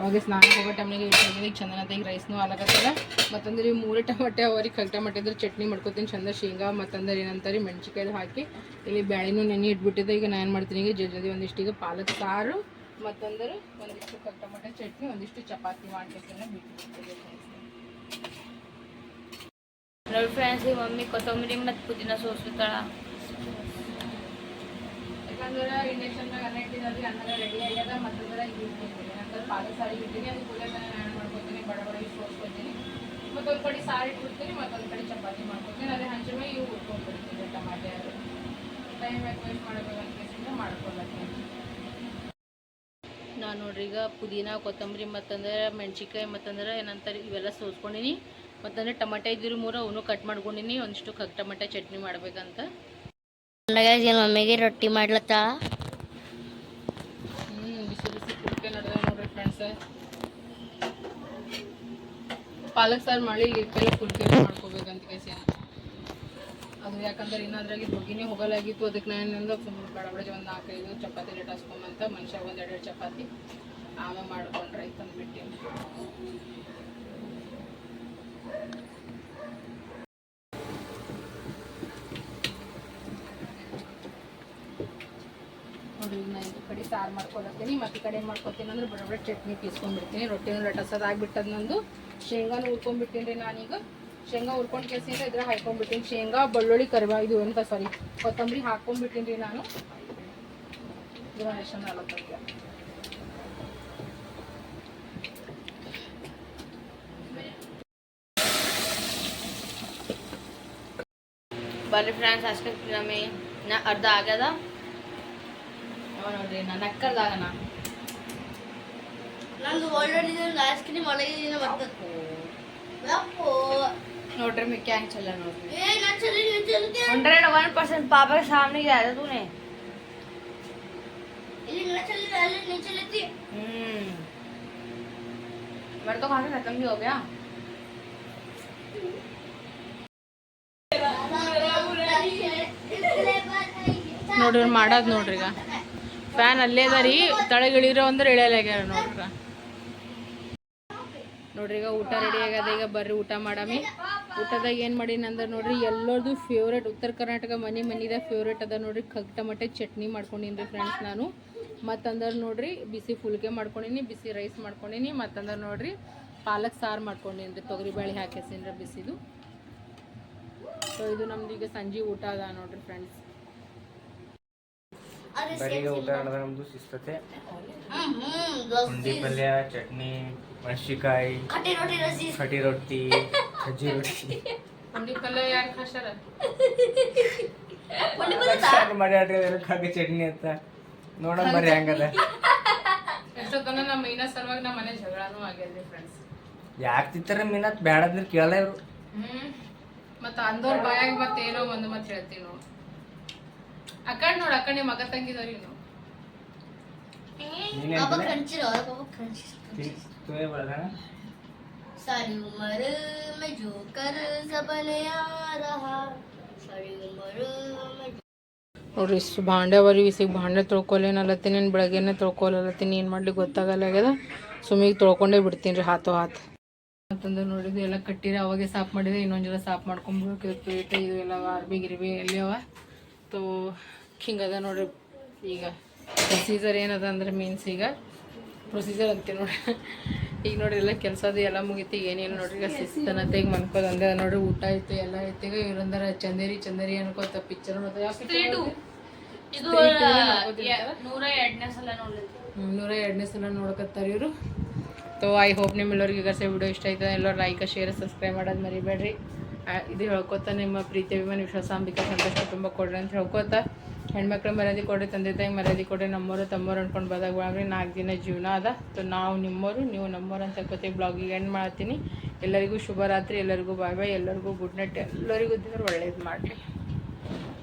Speaker 1: ಅವಾಗ ಸ್ನಾನ ಹೋಗೋ ಟೈಮ್ನಾಗ ಈಗ ಚಂದನ ಈಗ ರೈಸ್ನು ಹಾಲಾಕತ್ತಲ್ಲ ಮತ್ತಂದ್ರೆ ಈ ಮೂರೇ ಟಮಾಟೆ ಅವ್ರಿಗೆ ಕಲ್ ಟಮಾಟೆ ಇದ್ರೆ ಚಟ್ನಿ ಮಾಡ್ಕೊತೀನಿ ಚಂದ ಶೇಂಗಾ ಮತ್ತಂದ್ರೆ ಏನಂತಾರೆ ಮೆಣಸಿಕಾಯ್ದು ಹಾಕಿ. ಇಲ್ಲಿ ಬ್ಯಾಳಿನೂ ನೆನೆ ಇಟ್ಬಿಟ್ಟಿದ್ದೆ ಈಗ ನಾನು ಏನು ಮಾಡ್ತೀನಿ ಈಗ ಜಲ್ದಿ ಒಂದಿಷ್ಟು ಈಗ ಪಾಲಕ್ ಸಾರು ಮತ್ತಂದ್ರೆ ಒಂದಿಷ್ಟು ಕಲ್ ಟಮಾಟೆ ಚಟ್ನಿ ಒಂದಿಷ್ಟು ಚಪಾತಿ ಮಾಡ್ಬೇಕನ್ನ ಬಿಟ್ಟು
Speaker 2: ನೋಡಿ ಫ್ರೆಂಡ್ಸ್ ಈ ಮಮ್ಮಿ ಕೊತ್ತಂಬರಿ ಮತ್ತು ಪುದೀನ ಸೋಸ್ತಾಳ
Speaker 1: ಯಾಕಂದ್ರೆ ಇಂಡಕ್ಷನ್ದಾಗ ಅನ್ನ ಇಟ್ಟಿದ್ರಿ ಅನ್ನ ರೆಡಿ ಆಗ್ಯದ ಮತ್ತಂದ್ರೆ ಇದು ಇಟ್ಟಿದ್ದೀನಿ ನಂತರ ಸಾರಿ ಇಟ್ಟಿನಿ ಅದು ಕೂಡ ನಾನು ಮಾಡ್ಕೊತೀನಿ ಬಡ ಬಡ ಇಷ್ಟು ಸೋಸ್ಕೊತೀನಿ. ಮತ್ತೊಂದು ಕಡೆ ಸಾರಿ ಇಟ್ಬಿಡ್ತೀನಿ ಮತ್ತೊಂದು ಕಡೆ ಚಪಾತಿ ಮಾಡ್ಕೊತೀನಿ ಅದೇ ಹಂಚಿನ ಮೇಲೆ ಇವು ಉಟ್ಕೊಂಡ್ಬಿಡ್ತೀನಿ ಟಮಾಟೆ ಅದು. ಟೈಮ್ ಯಾಕೆ ವೇಸ್ಟ್ ಮಾಡಬೇಕಂತ ಮಾಡ್ಕೊಳಕ್ಕೆ. ನಾನು ನೋಡ್ರಿ ಈಗ ಪುದೀನ ಕೊತ್ತಂಬರಿ ಮತ್ತಂದ್ರೆ ಮೆಣಸಿನ್ಕಾಯಿ ಮತ್ತಂದ್ರೆ ಏನಂತಾರೆ ಇವೆಲ್ಲ ಸೋಸ್ಕೊಂಡಿನಿ. ಮತ್ತಂದ್ರೆ ಟಮಾಟೆ ಇದ್ದಿರು ಮೂರು ಅವನು ಕಟ್ ಮಾಡ್ಕೊಂಡಿನಿ ಒಂದಿಷ್ಟು ಕಗ್ ಟಮಾಟೆ ಚಟ್ನಿ ಮಾಡ್ಬೇಕಂತ.
Speaker 2: ಏನು ಮಮ್ಮಿಗೆ ರೊಟ್ಟಿ ಮಾಡ್ಲತ್ತಾಳ
Speaker 1: ಹ್ಮ್ ಬಿಸಿ ಬಿಸಿ ಕುಡ್ಕೆ ನಡೆದ ಪಾಲಕ್ ಸಾರು ಮಾಡಿ ಇಕ್ಕೆಲ್ಲ ಕುಡ್ಕೆ ಮಾಡ್ಕೋಬೇಕಂತ ಕೇಸಿ ಅದು ಯಾಕಂದ್ರೆ ಇನ್ನೊಂದ್ರಾಗಿ ಬಗ್ಗಿನೇ ಹೋಗಲಾಗಿತ್ತು. ಅದಕ್ಕೆ ನಾನು ಸುಮ್ಮನೆ ಬಡ ಒಂದು ನಾಲ್ಕೈದು ಚಪಾತಿ ಲೇಟ್ ಹಾಸ್ಕೊಂಬಂತ ಮನುಷ್ಯ ಒಂದು ಎರಡು ಚಪಾತಿ. ಆಮೇಲೆ ಮಾಡ್ಕೊಂಡ್ರೆ ಆಯ್ತು ಅಂದ್ಬಿಟ್ಟಿನಿ ನೋಡಿ ಈಗ ನಾನು ಈ ಕಡೆ ಸಾರು ಮಾಡ್ಕೊಳತ್ತೀನಿ, ಮತ್ತೆ ಈ ಕಡೆ ಏನು ಮಾಡ್ಕೊತೀನಿ ಅಂದ್ರೆ ಬಡ ಬಡ ಚಟ್ನಿ ಪೀಸ್ಕೊಂಡ್ಬಿಡ್ತೀನಿ ರೊಟ್ಟಿನೂ ಲಟಸೋದು ಆಗ್ಬಿಟ್ಟದ ನಂದು. ಶೇಂಗಾನು ಹುರ್ಕೊಂಡ್ಬಿಟ್ಟಿನಿ ರೀ ನಾನೀಗ. ಶೇಂಗಾ ಹುರ್ಕೊಂಡು ಕೆಸಿಂದ ಇದ್ರ ಹಾಕೊಂಡ್ಬಿಟ್ಟಿನಿ ಶೇಂಗಾ, ಬೆಳ್ಳುಳ್ಳಿ ಕರಿಬಾ ಇದು ಎಂತ ಸಾರಿ ಕೊತ್ತಂಬರಿ ಹಾಕೊಂಡ್ಬಿಟ್ಟಿನಿ ರೀ ನಾನು. ಇವಾಗ ಎಷ್ಟು ನಲವತ್ತೈದು
Speaker 2: ಬರ್ರಿ ಫ್ರೆಂಡ್ಸ್ ಅಷ್ಟೇ ನಮ್ಮಿ ನಾ ಅರ್ಧ ಆಗ್ಯದ.
Speaker 1: ಅವ ನೋಡ್ರಿ ನಾನು ಅಕ್ಕರ್ದಾಗನ
Speaker 2: ನಂದು ಆಲ್ರೆಡಿ ಒಂದು ಐಸ್ ಕ್ರೀಮ್ ಒಳಗಿನ ಬರ್ತದೆ
Speaker 1: ನೋಡ್ರಿ ಮಿಕ್ಕಿ ಹ್ಯಾಂಗ್ ಚಲ್ಲ ನೋಡ್ರಿ
Speaker 2: हंड्रेड वन परसेंट पापा के सामने ही आया तूने हम्म मेरा तो खाना खत्म भी हो गया
Speaker 1: ನೋಡ್ರಿ ಮಾಡೋದು ನೋಡ್ರಿ ಈಗ ಫ್ಯಾನ್ ಅಲ್ಲೇ ಅದ ರೀ, ತಳಗಿಳಿರೋ ಅಂದ್ರೆ ಇಳಿಯಲಾಗ್ಯಾರ ನೋಡ್ರಿ. ನೋಡ್ರಿ ಈಗ ಊಟ ರೆಡಿ ಆಗ್ಯದ, ಈಗ ಬರ್ರಿ ಊಟ ಮಾಡಮಿ. ಊಟದಾಗ ಏನು ಮಾಡೀನಿ ಅಂದ್ರೆ ನೋಡ್ರಿ, ಎಲ್ಲರದು ಫೇವ್ರೇಟ್ ಉತ್ತರ ಕರ್ನಾಟಕ ಮನೆ ಮನಿದ ಫೇವ್ರೇಟ್ ಅದ ನೋಡ್ರಿ ಕಗ್ ಟಮಟೆ ಚಟ್ನಿ ಮಾಡ್ಕೊಂಡಿನಿ ಫ್ರೆಂಡ್ಸ್ ನಾನು. ಮತ್ತಂದ್ರೆ ನೋಡ್ರಿ, ಬಿಸಿ ಫುಲ್ಕೆ ಮಾಡ್ಕೊಂಡಿನಿ, ಬಿಸಿ ರೈಸ್ ಮಾಡ್ಕೊಂಡಿನಿ, ಮತ್ತಂದ್ರೆ ನೋಡ್ರಿ, ಪಾಲಕ್ ಸಾರು ಮಾಡ್ಕೊಂಡಿನಿ ರೀ ತೊಗರಿಬೇಳೆ ಹಾಕಿಸಿನ್ರಿ ಹಾಕಿಸಿನಿ ಬಿಸಿದು. ಸೊ ಇದು ನಮ್ದು ಈಗ ಸಂಜೆ ಊಟ ಅದ ನೋಡ್ರಿ ಫ್ರೆಂಡ್ಸ್
Speaker 3: ಬರೀಗ ಉದಾಹರಣೆ ನಮ್ದು ಸಿಸ್ತತೆ ಪುಂಡಿ ಪಲ್ಯ ಚಟ್ನಿ ಮೆಣಸಿಕಾಯಿ ಕಟಿ ರೊಟ್ಟಿ ಸಜ್ಜಿ ರೊಟ್ಟಿ.
Speaker 1: ಪುಂಡಿ ಪಲ್ಯ ಯಾರು
Speaker 3: ಕಷಾರ ಮಾಡ್ಯಾಡ್ರಿ ಅದಕ್ಕಾಗಿ ಚಟ್ನಿ ಅಂತ. ನೋಡೋಣ ಬರ್ರಿ ಹೆಂಗದ
Speaker 1: ಎಷ್ಟೊತ್ತನ ನಮ್ಮ ಮೀನಾ ಸರ್ವಾಗಿ ನಮ್ಮ ಮನೆ ಜಗಳನೂ ಆಗ್ಯದ್ರಿ ಫ್ರೆಂಡ್ಸ್
Speaker 3: ಯಾಕೆ ತಿಂತಾರೆ ಮೀನಾ? ಬೇಡಂದ್ರೆ ಕೇಳಲ್ಲ ಇವರು.
Speaker 1: ಮತ್ತೆ ಅಂದೋರ್ ಬಾಯಾಗ ಏನೋ ಒಂದು ಮತ್ತೆ ಹೇಳ್ತೀವಿ ಅಕ್ಕಡ್ ನೋಡ್ ಅಕ್ಕಡ್ ನಿಮ್ಮ ಮಗ ತಂಗಿದವ್ರಿ ನೀವು
Speaker 3: ನೀನೇ
Speaker 2: पापा
Speaker 3: ಅಂತಾನೆ?
Speaker 2: क्रंची रहो पापा क्रंची
Speaker 3: ತಿ- ತುವೆ ಬರ್ದಾನ?
Speaker 2: सारी उम्र में जो कर सपने आ रहा सारी उम्र में
Speaker 1: ನೋಡ್ರಿ ಇಷ್ಟು ಭಾಂಡೆ ಅವರಿ ಬಿಸಿಗೆ ಭಾಂಡೆ ತೊಳ್ಕೊಲೇನಲ್ಲತ್ತೀನಿ ನಾನು ಬೆಳಗ್ಗೆನೆ ತೊಳ್ಕೊಲತ್ತೀನಿ ಏನು ಮಾಡ್ಲಿ ಗೊತ್ತಾಗಲ್ಲ ಆಗ್ಯದ ಸುಮ್ಮಿಗೆ ತೊಳ್ಕೊಂಡೇ ಬಿಡ್ತೀನಿ ರೀ ಹಾತು ಹಾತು ಅಂತಂದ್ರೆ ನೋಡಿದ್ದು ಎಲ್ಲ ಕಟ್ಟಿರಿ ಅವಾಗೆ ಸಾಫ್ ಮಾಡಿದೆ ಇನ್ನೊಂದು ಜರ ಸಾಫ್ ಮಾಡ್ಕೊಂಡ್ಬಿಡ್ಬೇಕು ಪ್ಲೇಟ್ ಇದು ಎಲ್ಲ ಅರ್ಬಿ ಗಿರ್ಬಿ ಎಲ್ಲಿ ಅವ ತೋ ಹಿಂಗದ ನೋಡ್ರಿ. ಈಗ ಪ್ರೊಸೀಜರ್ ಏನದ ಅಂದ್ರೆ ಮೀನ್ಸ್ ಈಗ ಪ್ರೊಸೀಜರ್ ಅಂತೀವಿ ನೋಡ್ರಿ. ಈಗ ನೋಡ್ರಿ ಎಲ್ಲ ಕೆಲಸದು ಎಲ್ಲ ಮುಗೀತಿ ಏನೇನು ನೋಡ್ರಿ ಈಗ ಶಿಸ್ತನತ್ತೆ ಈಗ ಮನ್ಕೋದು ಅಂದೆ ನೋಡ್ರಿ. ಊಟ ಆಯ್ತು ಎಲ್ಲ ಐತೆ ಈಗ ಇವ್ರಂದ್ರೆ ಚಂದೇರಿ ಚಂದೇರಿ ಅನ್ಕೋತ ಪಿಕ್ಚರ್
Speaker 2: ಇದು ನೂರ ಎರಡನೇ ಸಲ
Speaker 1: ನೂರ ಎರಡನೇ ಸಲ ನೋಡಕತ್ತಾರ ಇವರು. ಸೊ ಐ ಹೋಪ್ ನಿಮ್ಮೆಲ್ಲರಿಗೆ ಈಗ ವಿಡಿಯೋ ಇಷ್ಟ ಆಯ್ತದೆ ಎಲ್ಲರೂ ಲೈಕ್ ಶೇರ್ ಸಬ್ಸ್ಕ್ರೈಬ್ ಮಾಡೋದು ಮರಿಬೇಡ್ರಿ. ಇದು ಹೇಳ್ಕೊತ ನಿಮ್ಮ ಪ್ರೀತಿ ಅಭಿಮಾನಿ ವಿಶ್ವಾಸಾಂಬಿಕ ಸಂತೋಷ ಕುಟುಂಬ ಕೊಡ್ರಿ ಅಂತ ಹೇಳ್ಕೊತ. ಹೆಣ್ಮಕ್ಳು ಮರ್ಯಾದೆ ಕೊಡ್ರಿ, ತಂದೆ ತಾಯಿ ಮರ್ಯಾದೆ ಕೊಡ್ರಿ ನಮ್ಮವರು ತಮ್ಮವ್ರು ಅನ್ಕೊಂಡು ಬಂದಾಗ ಬಾಳ್ರಿ ನಾಲ್ಕು ದಿನ ಜೀವನ ಅದ. ಸೊ ನಾವು ನಿಮ್ಮವರು ನೀವು ನಮ್ಮವ್ರು ಅಂತ ಹೇಳ್ಕೊತೀವಿ ಬ್ಲಾಗಿಗೆ ಎಂಡ್ ಮಾಡ್ತೀನಿ. ಎಲ್ಲರಿಗೂ ಶುಭರಾತ್ರಿ ಎಲ್ಲರಿಗೂ ಬಾಯ್ ಬಾಯ್ ಎಲ್ಲರಿಗೂ ಗುಡ್ ನೈಟ್ ಎಲ್ಲರಿಗೂ ದೇವ್ರು ಒಳ್ಳೇದು ಮಾಡಿರಿ.